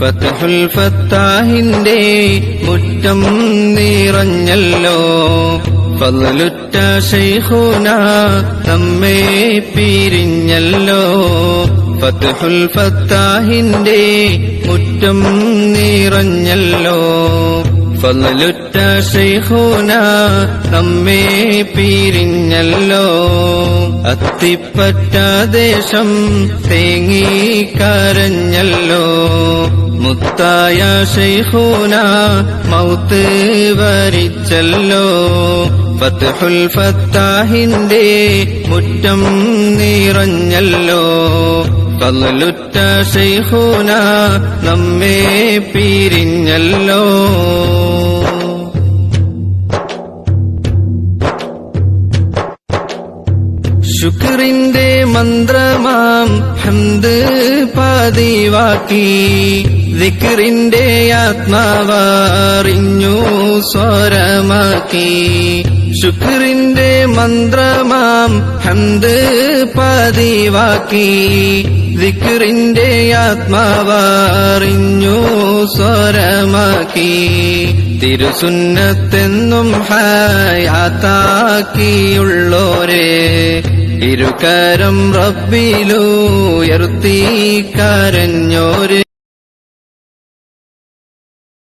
ഫതഹുൽ ഫത്താഹിന്റെ മുറ്റം നിറഞ്ഞല്ലോ. പതലുറ്റ ശൈഹുന നമ്മെ പിരിഞ്ഞല്ലോ. ഫതഹുൽ ഫത്താഹിന്റെ മുറ്റം നിറഞ്ഞല്ലോ. പതലുറ്റ ശൈഹുന നമ്മെ പിരിഞ്ഞല്ലോ. അത്തിപ്പറ്റ ദേശം തേങ്ങിക്കരഞ്ഞല്ലോ മുത്തായ ശൈഖുന മൗത്ത് വരിച്ചല്ലോ. ഫത്ഹുൽ ഫത്താഹിന്റെ മുറ്റം നിറഞ്ഞല്ലോ. കല്ലുറ്റ ശൈഖുന നമ്മെ പിരിഞ്ഞല്ലോ. ശുക്രിന്റെ മന്ത്രമാം ഹന്ത് പാതിവാക്കി. വിക്രിന്റെ ആത്മാവറിഞ്ഞു സ്വരമാക്കി. ശുക്രിന്റെ മന്ത്രമാം ഹന്ത് പതിവാക്കി. വിക്രിന്റെ ആത്മാവറിഞ്ഞു സ്വരമാക്കി. തിരുസുന്നത്തെന്നും ഹയാത്താക്കിയുള്ളോരെ. ഇരുകരം റബ്ബിലുയർത്തി കരഞ്ഞോര്